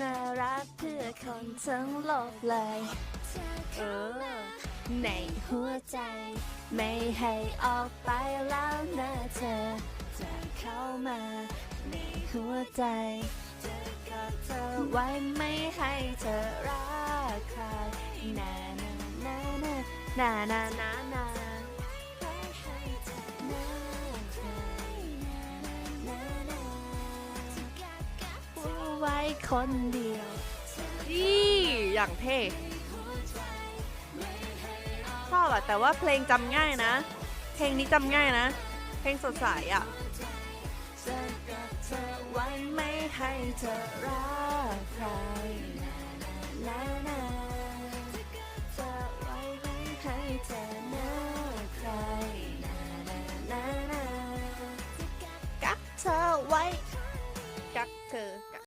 น่ารักเพื่อคนทั้งโลกเลยเออในหัวใจ ไม่ให้ออกไปแล้วนะเธอ จะเข้ามาในหัวใจจะกอดเธอไว้ไม่ให้เธอรักใครนานานานานานา ไว้คนเดียวอีอย่างเท่ชอบอะแต่ว่าเพลงจำง่ายนะ เพลงนี้จำง่ายนะ เพลงสดใสอะจะกับเธอไว้ไม่ให้เธอรักใครนานานาจะไว้ไม่ให้เธอนาใครนานานานากักเธอไว้